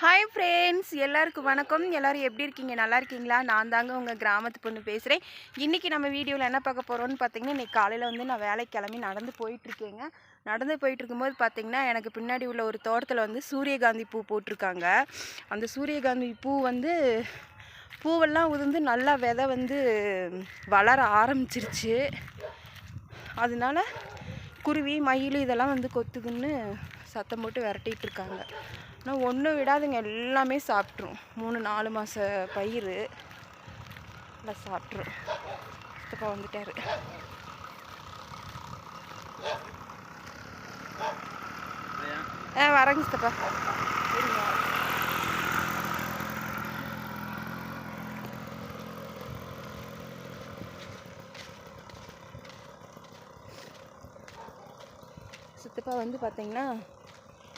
Hi friends எல்லாருக்கும் வணக்கம். எல்லோரும் எப்படி இருக்கீங்க? நல்லா இருக்கீங்களா? நான் தாங்க உங்கள் கிராமத்து பொண்ணு பேசுகிறேன் இன்றைக்கி நம்ம வீடியோவில் என்ன பார்க்க போகிறோம்னு பார்த்தீங்கன்னா இன்றைக்கி காலையில் வந்து நான் வேலைக்கு கிளம்பி நடந்து போயிட்டுருக்கேங்க. நடந்து போயிட்டு இருக்கும்போது எனக்கு பின்னாடி உள்ள ஒரு தோட்டத்தில் வந்து சூரியகாந்தி பூ போட்டிருக்காங்க. அந்த சூரியகாந்தி பூ வந்து பூவெல்லாம் உதிர்ந்து நல்லா விதை வந்து வளர ஆரம்பிச்சிருச்சு. அதனால குருவி மயில் இதெல்லாம் வந்து கொத்துதுன்னு சத்தம் போட்டு விரட்டிகிட்டு இருக்காங்க. ஆனால் ஒன்றும் விடாதுங்க எல்லாமே சாப்பிட்ரும் மூணு நாலு மாத பயிர். எல்லாம் சாப்பிட்ரும் சித்தப்பா வந்துட்டார். ஆ வரங்க சித்தப்பா. சரிங்க சித்தப்பா வந்து பார்த்தீங்கன்னா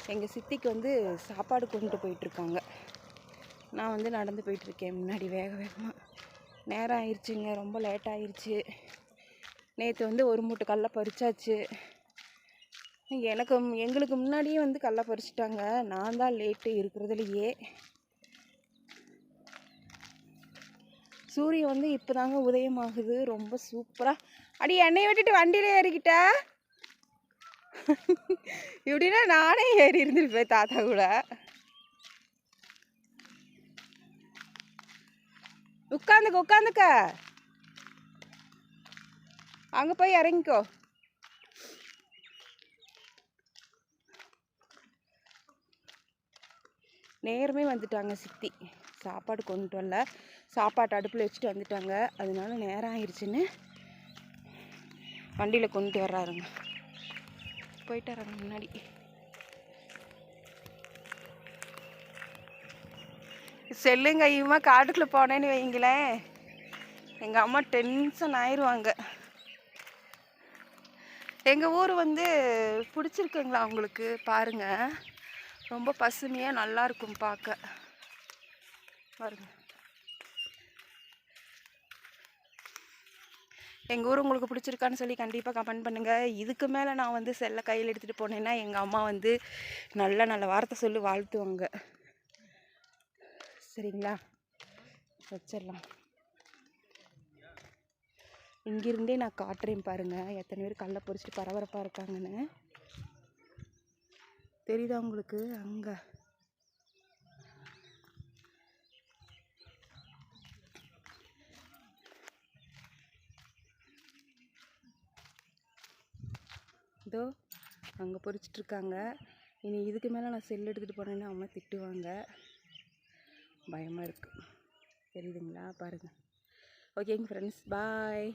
எங்கள் சித்திக்கு வந்து சாப்பாடு கொண்டு போயிட்டுருக்காங்க. நான் வந்து நடந்து போயிட்டுருக்கேன் முன்னாடி வேக வேகமாக நேரம் ஆயிடுச்சுங்க ரொம்ப லேட் ஆயிடுச்சு நேற்று வந்து ஒரு மூட்டை கடல பறிச்சாச்சு. எனக்கு எங்களுக்கு முன்னாடியே வந்து கடல பறிச்சிட்டாங்க. நான் தான் லேட்டு இருக்கிறதுலையே. சூரியன் வந்து இப்போ தாங்க உதயமாகுது. ரொம்ப சூப்பராக அடி என்னையை விட்டுட்டு வண்டியில் ஏறிக்கிட்டேன் இப்படின்னா நானே ஏறி இருந்திருப்பேன் தாத்தா கூட. உட்காந்துக்க உட்காந்துக்க. அங்கே போய் இறங்கிக்கோ. நேரமே வந்துட்டாங்க சித்தி. சாப்பாடு கொண்டுட்டு வரல. சாப்பாடு அடுப்பில் வச்சுட்டு வந்துட்டாங்க. அதனால நேரம் ஆயிடுச்சுன்னு வண்டியில் கொண்டுட்டு வர்றாருங்க. போயிட்டார் முன்னாடி. செல்லுங்க ஐயமா காட்டுக்குள்ளே போனேன்னு வைங்களேன் எங்கள் அம்மா டென்ஷன் ஆயிடுவாங்க எங்கள் ஊர் வந்து பிடிச்சிருக்குங்களா உங்களுக்கு? பாருங்கள் ரொம்ப பசுமையாக நல்லாயிருக்கும் பார்க்க. பாருங்கள் எங்கள் ஊர் உங்களுக்கு பிடிச்சிருக்கான்னு சொல்லி கண்டிப்பாக கமெண்ட் பண்ணுங்கள் இதுக்கு மேலே நான் வந்து செல்லை கையில் எடுத்துகிட்டு போனேன்னா எங்கள் அம்மா வந்து நல்ல நல்ல வார்த்தை சொல்லி வாழ்த்துவாங்க. சரிங்களா? வச்சிடலாம். இங்கிருந்தே நான் காட்டுறேன் பாருங்கள் எத்தனை பேர் கல்லை பொறிச்சிட்டு பரபரப்பாக இருக்காங்கன்னு. தெரியுதா உங்களுக்கு? அங்கே. இதோ அங்கே பொறிச்சிட்ருக்காங்க. இனி இதுக்கு மேலே நான் செல் எடுத்துகிட்டு போனேன்னா அம்மா திட்டுவாங்க. பயமாக இருக்குது தெரியுதுங்களா? பாருங்கள் ஓகேங்க ஃப்ரெண்ட்ஸ் பாய்